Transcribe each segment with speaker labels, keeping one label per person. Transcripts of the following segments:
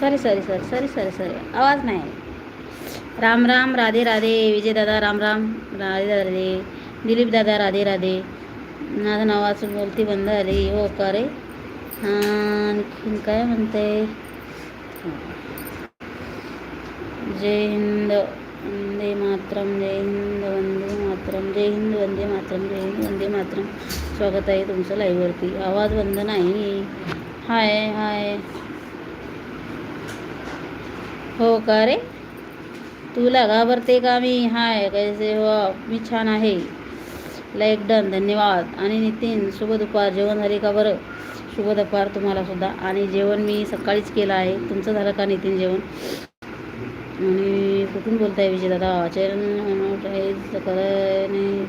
Speaker 1: Sorry sorry sorry sorry sorry sorry आवाज नाही राम राम राधे राधे विजय दादा राम राम राधे राधे दिलीप दादा राधे राधे. माझं नावाचं बोलती बंद झाली. हो का रे? आणखीन काय म्हणते? जय हिंद वंदे मातरम जय हिंद वंदे मातरम जय हिंद वंदे मातरम जय हिंद वंदे मातरम. स्वागत आहे तुमचं लाईव्हवरती आवाज बंद नाही. हाय हाय. हो का रे? तुला घाबरते का मी? हाय कैसे हो? मी छान आहे. लाईक डन धन्यवाद. आणि नितीन शुभ दुपार. जेवण झाले का बरं? शुभ दुपार तुम्हाला सुद्धा. आणि जेवण मी सकाळीच केलं आहे. तुमचं झालं का नितीन जेवण? आणि कुठून बोलताय विजय दादा चरण करायने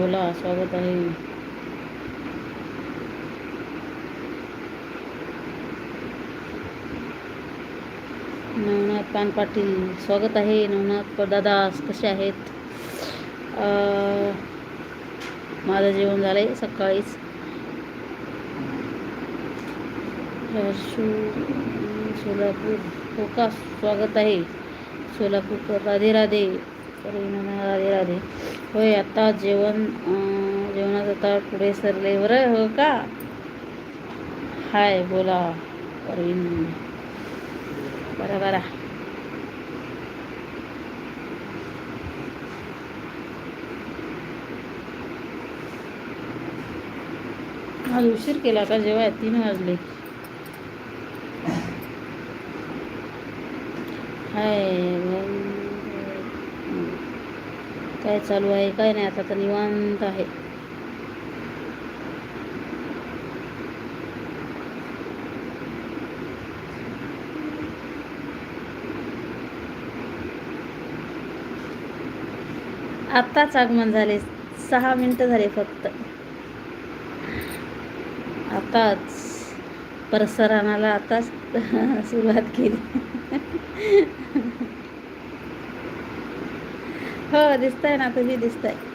Speaker 1: बोला स्वागत आहे. नवनाथ पान पाटील स्वागत आहे. नवनाथ दादा कसे आहेत? माझं जेवण झालं आहे सकाळीच सोलापूर हो का? स्वागत आहे. सोलापूर राधे राधे. अरे राधे राधे. होय आता जेवण जेवणाचं जेवणात आता पुढे सरले बरं हो का? हाय बोला अरविंद बरा बरा. आज उशीर केला का? जेव्हा तीन वाजले. हाय काय चालू आहे काय नाही आता तर निवांत आहे. आत्ताच आगमन झाले सहा मिनटं झाले फक्त. आताच परसरानाला आताच सुरुवात केली. हो दिसतंय ना तुम्ही दिसत आहे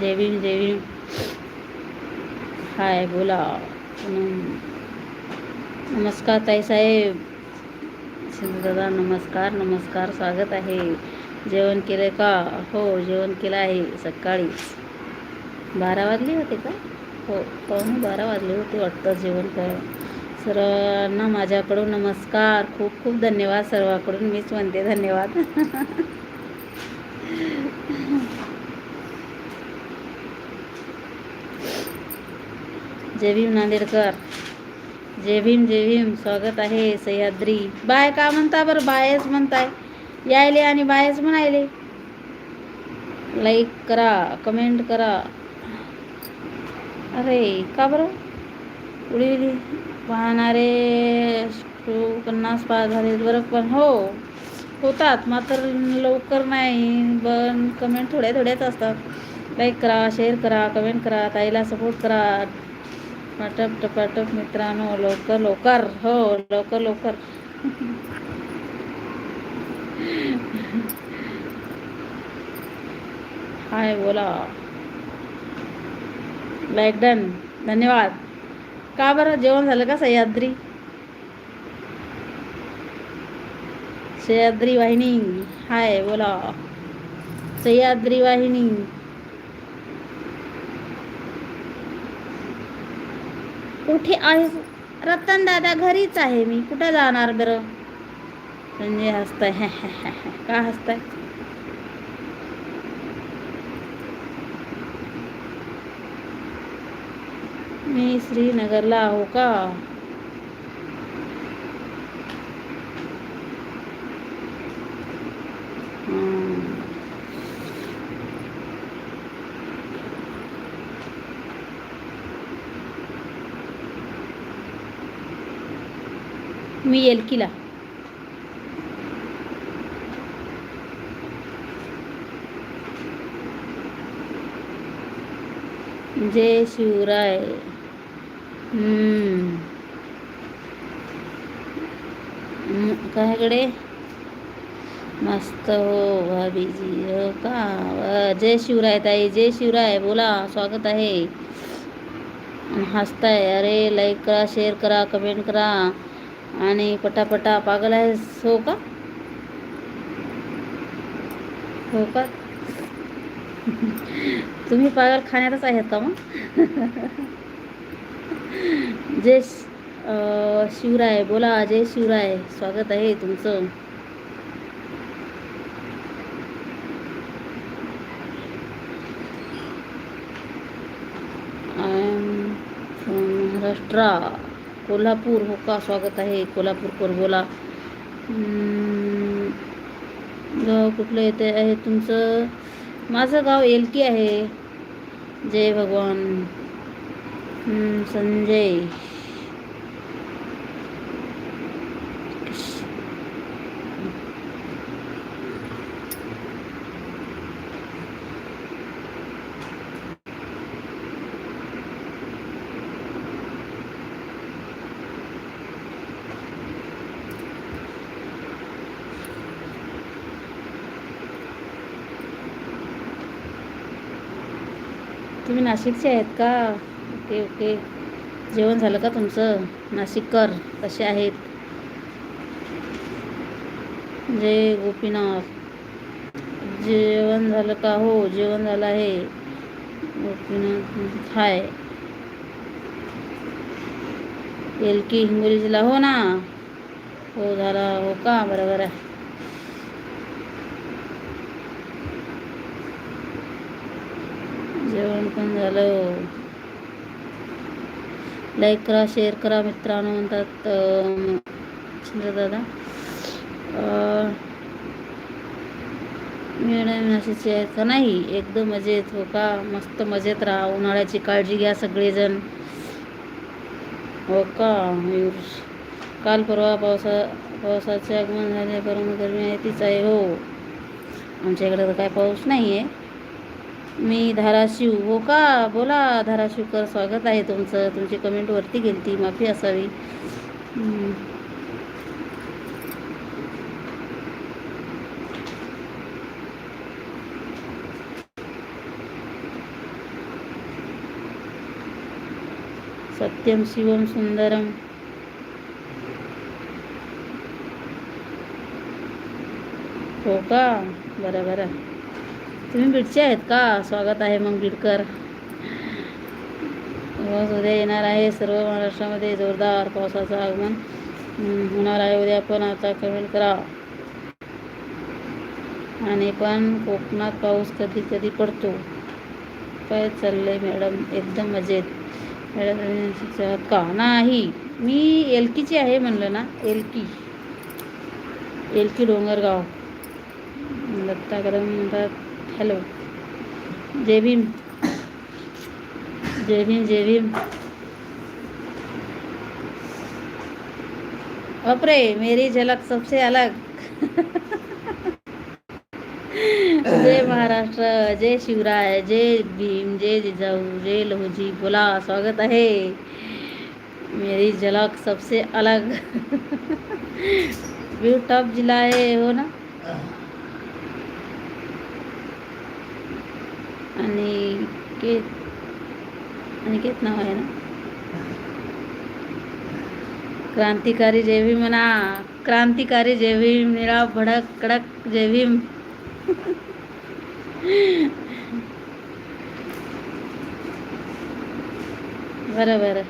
Speaker 1: देवी देवी हाय बोला. नमस्कार ताई साहेब. सिंधू दादा नमस्कार नमस्कार स्वागत आहे. जेवण केलं का? हो जेवण केलं आहे सकाळी बारा वाजले होते का? हो पावणे बारा वाजले होते वाटतं जेवण काय सर्वांना माझ्याकडून नमस्कार खूप खूप धन्यवाद सर्वांकडून मीच म्हणते धन्यवाद. जय भीम नांदेडकर. जय भीम जय भीम स्वागत आहे सह्याद्री. बाय का म्हणता बरं? बायच म्हणताय. यायले आणि बायच म्हणायले. लाईक करा कमेंट करा. अरे का बरं? उडी पाहणारे पन्नास पाच झाले बरं पण हो होतात मात्र लवकर नाही पण कमेंट थोड्या थोड्याच असतात. लाईक करा शेअर करा कमेंट करा ताईला सपोर्ट करा. टप टपाटप मित्रांनो लवकर लवकर हो लवकर लवकर. हाय बोला. लाईक डन धन्यवाद. का बरं? जेवण झालं का सह्याद्री? सह्याद्री वाहिनी. हाय बोला. सह्याद्री वाहिनी. कुठे आहे? रतन दादा घरीच आहे मी. कुठे जाणार बरं? म्हणजे संजय हसताय. का हसताय? मी श्रीनगरला आहो का? मी एलकीला. जय शिवराय. काकडे कायकडे मस्त हो भाभीजी. हो का? जय शिवराय ताई. जय शिवराय. बोला स्वागत आहे. हसताय. अरे लाईक करा शेअर करा कमेंट करा. आणि पटापटा पागल आहे हो का? हो का? तुम्ही पागल खाण्यातच आहेत का मग? जय शिवराय बोला जय शिवराय. स्वागत आहे तुमचं. I am from Maharashtra Kolhapur. हो का स्वागत आहे. कोल्हापूरकर बोला. गाव कुठलं येते आहे तुमचं? माझं गाव एलकी आहे. जय भगवान. हम्म, संजय तुम्ही नाशिकचे आहेत का ओके ओके जेवण झालं का तुमचं? नाशिककर कसे आहेत? जय गोपीनाथ. जेवण झालं का? हो जेवण झालं आहे. गोपीनाथ हाय. एलकी हिंगोली जिल्हा हो ना. हो झाला. हो का? बरोबर आहे जेवण पण झालं. लाईक करा शेअर करा मित्रांनो म्हणतात दादा मॅडम नाशिकचे आहेत का नाही? एकदम मजेत हो का? मस्त मजेत राहा उन्हाळ्याची काळजी घ्या सगळेजण. हो का? काल परवा पावसा पावसाचे आगमन झाले परंतु गरमी आहे तीच आहे हो. आमच्या इकडे तर काय पाऊस नाही आहे मी धाराशिव हो का? बोला धाराशिवकर स्वागत आहे तुमचं. तुमची कमेंट वरती गेली ती माफी असावी. सत्यम शिवम सुंदरम. हो का? बरं बरं. तुम्ही बीडचे आहेत का? स्वागत आहे मग बीडकर. पाऊस उद्या येणार आहे. सर्व महाराष्ट्रामध्ये जोरदार पावसाचं आगमन. होणार आहे उद्या पण आता कमेंट करा. आणि पण कोकणात पाऊस कधी कधी पडतो. काय चाललंय मॅडम? एकदम मजेत. मॅडम का? नाही. मी एलकीची आहे म्हणलं ना एलकी. एलकी डोंगरगाव. दत्ता कदम म्हणतात. हॅलो। जय भीम। जय भीम जय भीम। बापरे मेरी झलक सबसे अलग। जय महाराष्ट्र, जय शिवराय, जय भीम, जय जिजाऊ, जय लहुजी बोला, स्वागत है। मेरी झलक सबसे अलग। व्यू टॉप जिला है, हो ना? आणि के अनिकेत नाव आहे ना. क्रांतिकारी जय भीम म्हणा क्रांतिकारी जय भीम निळा भडक कडक जय भीम बरं बरं.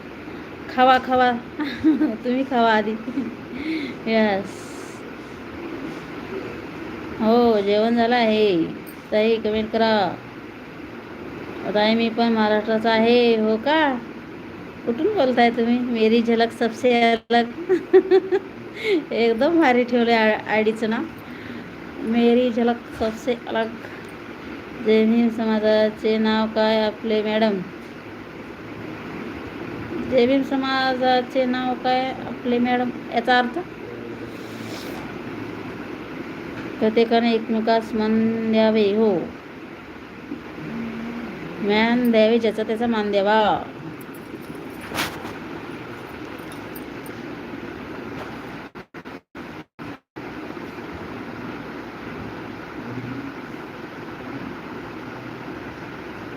Speaker 1: खावा खावा. तुम्ही खावा आधी. यस हो जेवण झालं आहे. ताई कमेंट करा. ताई मी पण महाराष्ट्राचा आहे. हो का? कुठून बोलताय तुम्ही? मेरी झलक सबसे अलग. एकदम भारी ठेवले आय डीचं नाव. मेरी झलक सबसे अलग. जय भीम समाजाचे नाव काय आपले मॅडम? जय भीम समाजाचे नाव काय आपले मॅडम? याचा अर्थ? प्रत्येकाने एकमेकास मन द्यावे हो. मॅन द्यावे ज्याचा त्याचा मान द्यावा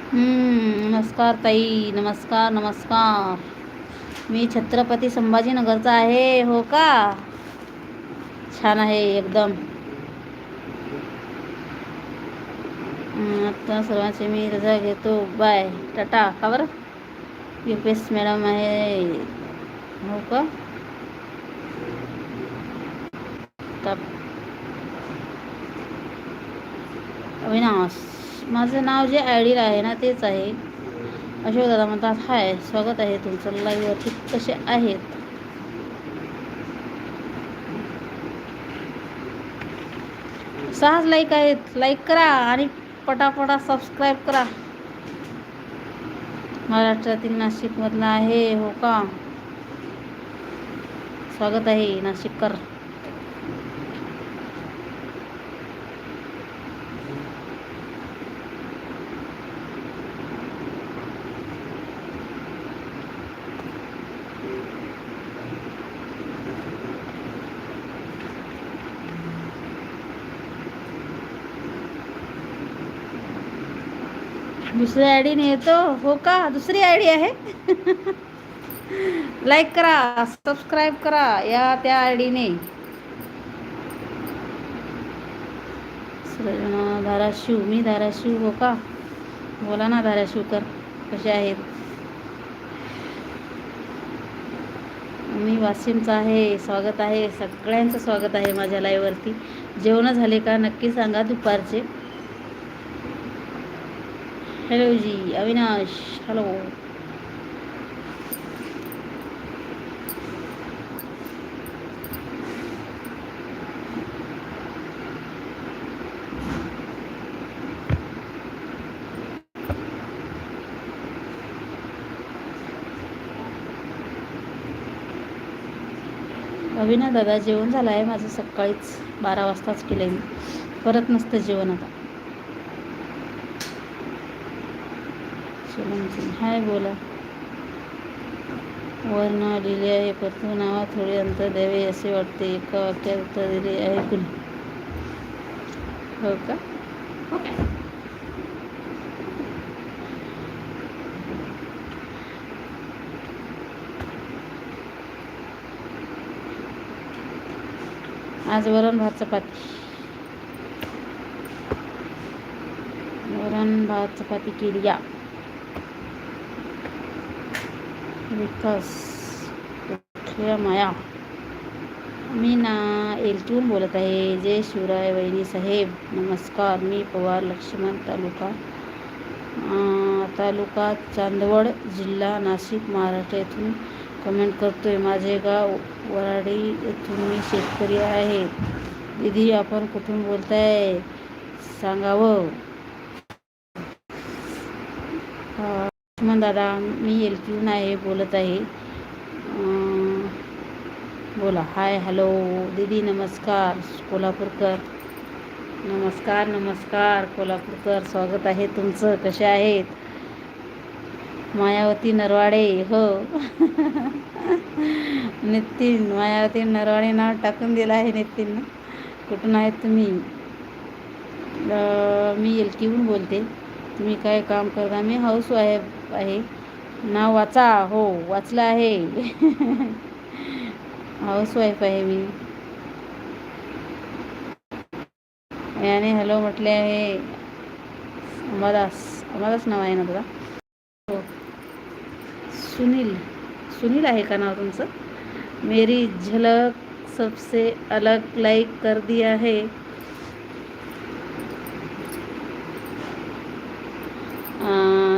Speaker 1: हम्म, नमस्कार ताई नमस्कार नमस्कार. मी छत्रपती संभाजीनगरचा आहे हो का? छान आहे एकदम. आता सर्वांचे मी रजा घेतो. बाय टाटा का बरं यू पी एस मॅडम आहे. हो का? ताप- अविनाश. माझं नाव जे आय आहे ना तेच आहे. अशोक दादा म्हणतात हाय स्वागत आहे तुमचं लाईव्हवरती कसे आहेत? सहाच लाईक आहेत. लाईक करा आणि पटापटा सबस्क्राईब करा. महाराष्ट्रातील नाशिकमधला आहे हो का? स्वागत आहे नाशिककर. दुसऱ्या आय डीने येतो. हो का? दुसरी आय डी आहे. लाईक करा सबस्क्राईब करा या त्या आय डीने धाराशिव मी धाराशिव हो का? बोला ना धाराशिवकर कसे आहेत? मी वाशिमचं आहे स्वागत आहे. सगळ्यांचं स्वागत आहे माझ्या लाईव्हवरती जेवणं झाले का? नक्की सांगा दुपारचे. हॅलो जी अविनाश हॅलो अविना दादा जेवण झालं आहे. माझं सकाळीच बारा वाजताच केलं आहे मी. परत नसतं जेवण आता. सोलंकी हाय बोला. वर नाव लिहिले आहे परंतु नावात थोडे अंतर द्यावे असे वाटते. एका वाक्यात उत्तर दिले आहे कुणी? हो का? आज वरण भात चपाती. वरण भात चपाती केली या. विकास कुठल्या माया. मी ना एलटून बोलत आहे. जय शिवराय वहिनी साहेब नमस्कार. मी पवार लक्ष्मण तालुका तालुका चांदवड जिल्हा नाशिक महाराष्ट्र येथून कमेंट आहे माझे गाव वराडी येथून मी शेतकरी आहे. दीदी आपण कुठून बोलताय? सांगावं. लक्ष्मण दादा मी एलटीहून आहे बोलत आहे. बोला. हाय हॅलो दीदी नमस्कार. कोल्हापूरकर. नमस्कार नमस्कार. कोल्हापूरकर स्वागत आहे तुमचं. कसे आहेत? मायावती नरवाडे हो. नितीन मायावती नरवाडे नाव टाकून दिलं आहे नितीन. कुठून आहेत तुम्ही? मी एल टीहून बोलते. तुम्ही काय काम करता? मी हाऊस वाईफ आहे. नाव वाचा. हो वाचलं आहे. हाऊस वाईफ आहे मी. याने हॅलो म्हटले आहे. अंबादास अंबादास नाव आहे ना तुला? हो. सुनील. सुनील आहे का नाव तुमचं? मेरी झलक सबसे अलग लाईक कर दिया है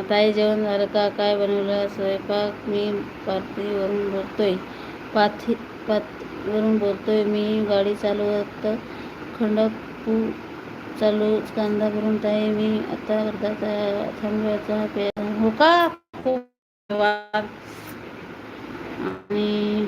Speaker 1: ताई जेवण झालं का? काय बनवलं? स्वयंपाक मी पाथीवरून बोलतोय पाथी पाथीवरून बोलतोय मी गाडी चालवत खंडपू चालू कांदा भरून ताई मी आता अर्धा थांबवायचा पे हो का? खूप आणि